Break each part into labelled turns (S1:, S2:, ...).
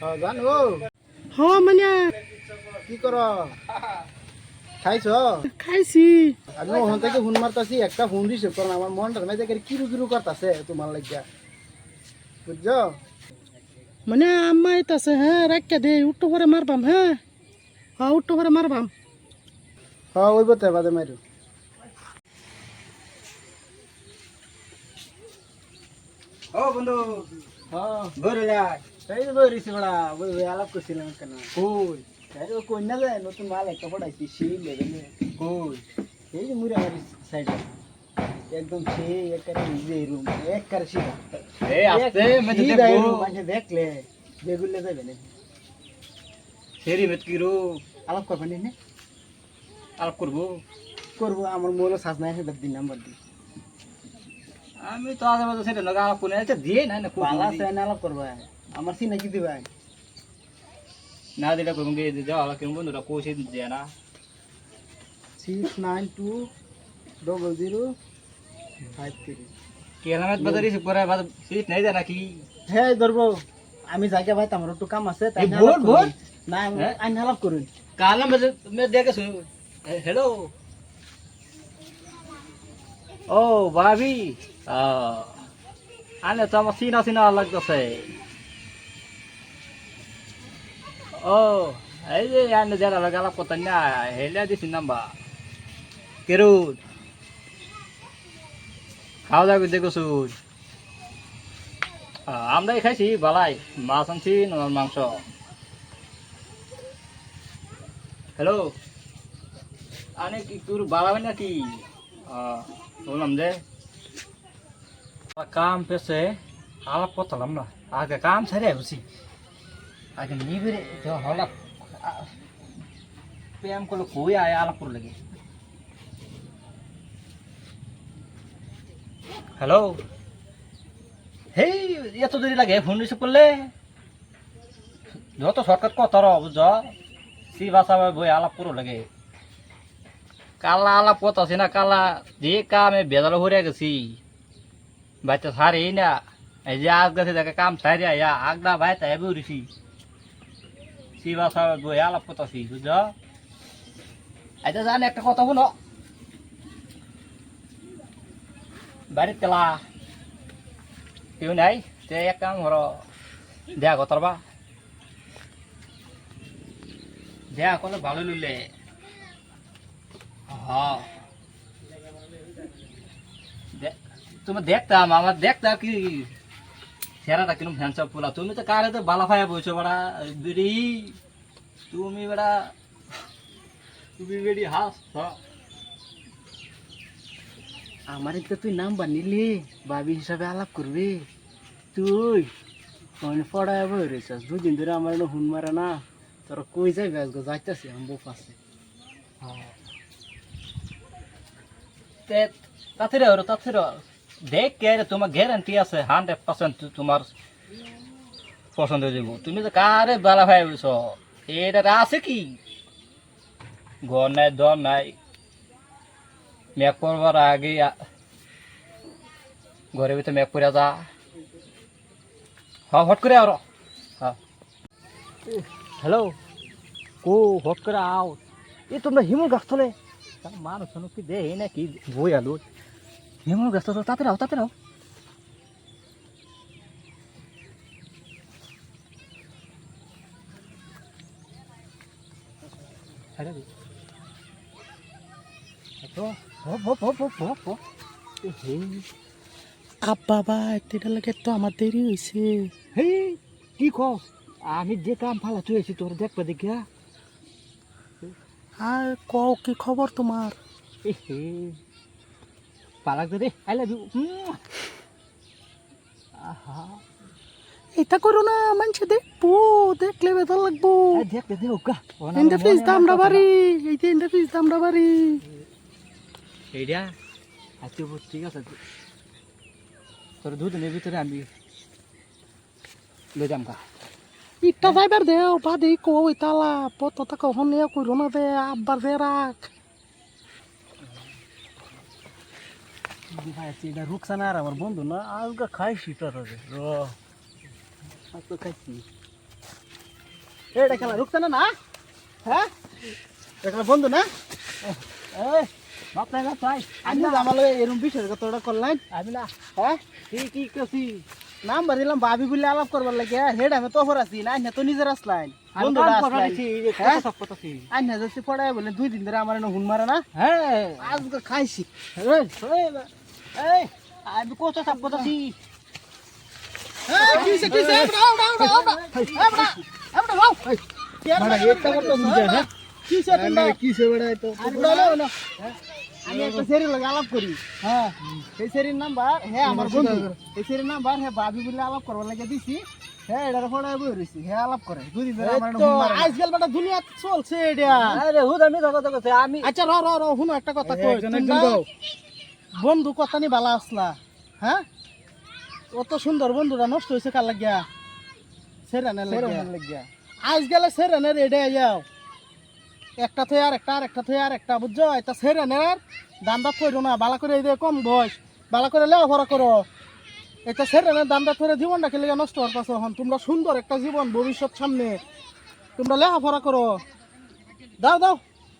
S1: হ্যাঁ জানো।
S2: হ মানে
S1: কি কর? খাইছ?
S2: খাইছি।
S1: আমি ওখান থেকে ফোন মারতাছি একটা ফোন রিসিভ করো আমার মনটার মাঝে করে কিরু কিরু করতেছে তোমার লাগিয়া। বুঝছ?
S2: মানে আম্মা আইতাছে হ্যাঁ রাখকে দে উঠো করে মারবাম হ্যাঁ। হ্যাঁ উঠো করে মারবাম।
S1: হ্যাঁ ওই বতে বাদে মারু
S3: ও বন্ধু
S1: হ্যাঁ।
S3: বরিলা
S1: এই যে বই রিসিভ ওই ওই আলাপ করছিলাম কেন
S3: কই
S1: আরে ও কই যায় নতুন মাল একটা পড়াইছি সেই লেভেলে
S3: কই
S1: এই যে মুড়ে আমার সাইডে একদম সেই একারে নিজে রুম একারে সিধা
S3: এ আস্তে মধ্যে
S1: সিধা মানে দেখলে বেগুলে যাবে না
S3: সেরি মেত কিরো
S1: আলাপ করবেন না
S3: আলাপ করব
S1: করব আমার মোবাইল সাজ নাই সেটা দিন নাম্বার দিই
S3: আমি তো মতো সেটা নগা আলাপ করে দিয়ে না না
S1: আলাপ করবা আমার সিনা কি দিবা?
S3: না দিলে করব গে যাও আলাপ করব বন্ধুরা কোশে দিয়ে না।
S1: Six nine two double zero five three
S3: কেলামেত বাজার রিসিভ করে বাদ সিট নাই দেয় নাকি?
S1: হ্যাঁ ধরবো। আমি জায়গা ভাই আমার একটু কাম আছে তাই
S3: ভোর?
S1: করুন। না আমি? আইন আলাপ করুন
S3: কাল মে মে দেখে শুন हेलो ও ভাবি। আনে তো আমার চিনা চিনা লাগতেছে। ও, এই যে আনে যারা লাগে আলাপ করতেন না হেলে দিছি নাম্বার। কেরুন খাওয়া দাওয়া করতে গেছুন আমরাই খাইছি, বালাই। মাছ আনছি নর মাংস। হ্যালো? আনে কি, তোর বাড়াবে নাকি? বললাম যে। কাম পেছে, আলাপ করতাম না। আগে কাম ছেড়ে আগে নিবিড়ে তো হলাপ প্রেম করলে কই আয় আলাপ করে লাগে হ্যালো হেই এত দেরি লাগে ফোন রিসিভ করলে যত শর্টকাট কথা বুঝ সি ভাষা বই আলাপ করো লাগে কালা আলাপ কথা আছে না কালা যে কামে বেজাল হয়ে গেছি বাইতে সারি না এই যে আজ গেছে দেখে কাম সারি আয়া আগদা ভাই তাই বুড়িছি সি ভাষা বই, আলাপ কথা আছি বুঝ আচ্ছা জান, একটা কথা বলো বাড়ির তেলা কেউ নাই? তে এক কাম হর দেয়া কথার বা দেয়া করলে ভালো হ্যাঁ দে- তুমি দেখতাম, আমার দেখতাম কি সেরাটা কিরম হ্যান্ডসাপ ফুলা তুমি তো কারে তো বালা ফায়া বইছো বড়া? বিড়ি তুমি বেড়া তুমি বেড়ি হাস
S1: আমার তো তুই নাম্বার নিলি বাবি হিসাবে আলাপ করবি। তুই মানে পড়ায় বই রয়েছিস দুদিন ধরে আমার হুন মারে না। তোর কই যাই ব্যাস গো যাইতেছি আমি বউ পাশে।
S3: তাড়াতাড়ি আরও তাড়াতাড়ি দেখ কে তোমার গ্যারান্টি আছে হান্ড্রেড পার্সেন্ট তোমার পছন্দ হয়ে যাব। তুমি তো কারে বালা ভাই বলছ এটা আছে কি? ঘর নাই দর নাই। মেঘ পড়বার আগে ঘরের ভিতরে মেঘ পড়ে যা। হ হট করে আর হ্যালো কো হট করে আও। এ তোমরা হিমুর গাছ তোলে? মানুষ কি দেহে না কি বই আলো। হিমুর গাছ তো তাতে রাও তাতে রাও হে।
S2: আব্বা এটা লাগে তো আমার দেরি হয়েছে
S3: হে কি কস? আমি যে কাম ফালা আছি তোর দেখবা দেখিয়া
S2: আর কও কি খবর তোমার?
S3: এ হে পালাক দে আই লাভ ইউ আহা।
S2: এটা করো না মানুষে দেখব দেখলে বেতন লাগবো।
S3: আই দেখ দে ওকা
S2: ইন্দা ফিস দামটা বাড়ি। এইটা ইন্দা ফিস দামটা বাড়ি।
S3: এইটা আজকে ঠিক আছে। তোর দুদিনের ভিতরে আমি লই যাম কা
S2: ইটা যাইবার দেও বাদে কো ওই তালা পতটা কখন নিয়ে কইরো না দে আব্বার দে রাখ
S1: এটা রুকসানা আর আমার বন্ধু না আজকে খাইছি তোর আজকে খাইছি
S2: এটা খেলা রুকছে না হ্যাঁ এটা বন্ধু না এই
S1: বাপ নাই বাপ
S2: আমি জামালে এরম বিষয়ের কথা করলাম
S1: আমি না।
S2: হ্যাঁ?
S1: কি কি করছি
S2: নাম বাড়িলাম ভাবি বলে আলাপ করবার লাগে হেড আমি তো আছি না? আইনা তো নিজের আসলাম
S1: আমি
S2: বন্ধু
S1: কাম
S2: আসলাম
S1: করাইছি
S2: হ্যাঁ?
S1: সব কথাছি।
S2: আইনা যাচ্ছি পড়ায় বলে দুই দিন ধরে আমার হুন মারে না।
S1: হ্যাঁ।
S2: আজকে খাইছি।
S1: এই আমি কত সব কথাছি
S2: এই, কিসে, কিসে? এবড়া, এবড়া, এবড়া, এবড়া, এবড়া, লাও।
S1: বড়া, একটা কথা বুঝে, হ্যাঁ?
S2: কিসে তোমরা?
S1: কিসে বেড়াই তো
S2: আর বড়া লাও না। আমি একটা সেরির লগে আলাপ করি হ্যাঁ এই সেরির নাম্বার হ্যাঁ আমার বন্ধু এই সেরির নাম্বার হ্যাঁ ভাবি বলে আলাপ করবার লাগে দিছি হ্যাঁ এটার পড়ায় বই রইছি হ্যাঁ আলাপ করে দুই দিন ধরে আমার।
S1: আজকাল বেটা দুনিয়া
S2: চলছে এটা
S1: আরে হুদ আমি কথা কথা আমি
S2: আচ্ছা র র র শুনো একটা কথা কই
S1: একজন একজন।
S2: বন্ধু কথা নি বালা আসলা হ্যাঁ? অত সুন্দর বন্ধুরা নষ্ট হয়েছে কার লাগিয়া? সেরানের লাগিয়া। আজ গেলে সেরেনের এডে যাও একটা থেকে আর একটা আর একটা থেকে আর একটা বুঝছ? এটা সেরেনের দান্দা থইরো না বালা করে এই কম বয়স বালা করে লেও ভরা করো। এটা সেরেনের দান্দা থইরে জীবনটা খেলে নষ্ট হওয়ার পাশে হন তোমরা সুন্দর একটা জীবন ভবিষ্যৎ সামনে। তোমরা লেখাপড়া করো। দাও দাও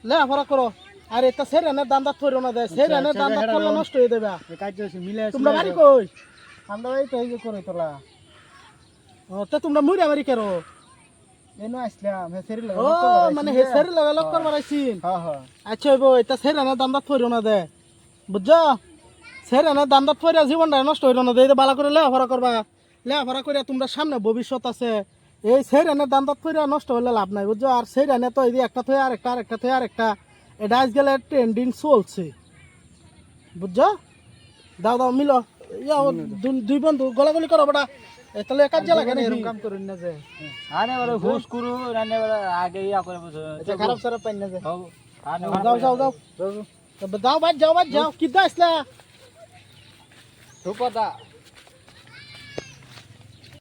S2: লেখাপড়া করো। আর এটা সেরেনের দান্দা থইরো না দেয় সেরেনের
S1: আচ্ছা,
S2: দান্দা
S1: হেডা
S2: করলে নষ্ট হয়ে দেবে তোমরা বাড়ি কই? আমরা এই তো এই যে করে তোলা। ও তো তোমরা মুড়ি আমারি কেরো?
S1: এনো আসলাম হে সেরি
S2: ও মানে হে লাগা লক করবার আইছিন
S1: হ্যাঁ হ্যাঁ
S2: আচ্ছা এটা না বুঝছ? জীবনটা নষ্ট না বালা করে লেখাপড়া করবা। লেখাপড়া করে তোমরা সামনে ভবিষ্যৎ আছে। এই সেরি না দান্দাত ফইরা নষ্ট হইলে লাভ নাই বুঝছ? আর সেরি না তো এই একটা থই আর একটা আর একটা থই আর একটা এটা আজ গেলে ট্রেন্ডিং চলছে। বুঝছ? দাও দাও মিলো। ইয়াও দু- দুই বন্ধু গলাগলি করো বেটা। এ তাহলে কাজ লাগে না
S1: এরকম কাম করুন না যে। আনে বলে ঘুষ করু রান্নে বলে আগে ইয়া করে বুঝো
S2: এটা খারাপ সারা পাই না যে।
S1: হও আনে
S2: যাও যাও যাও। তবে যাও বাদ যাও বাদ যাও। কিদ্দা আসলা?
S1: সুপদা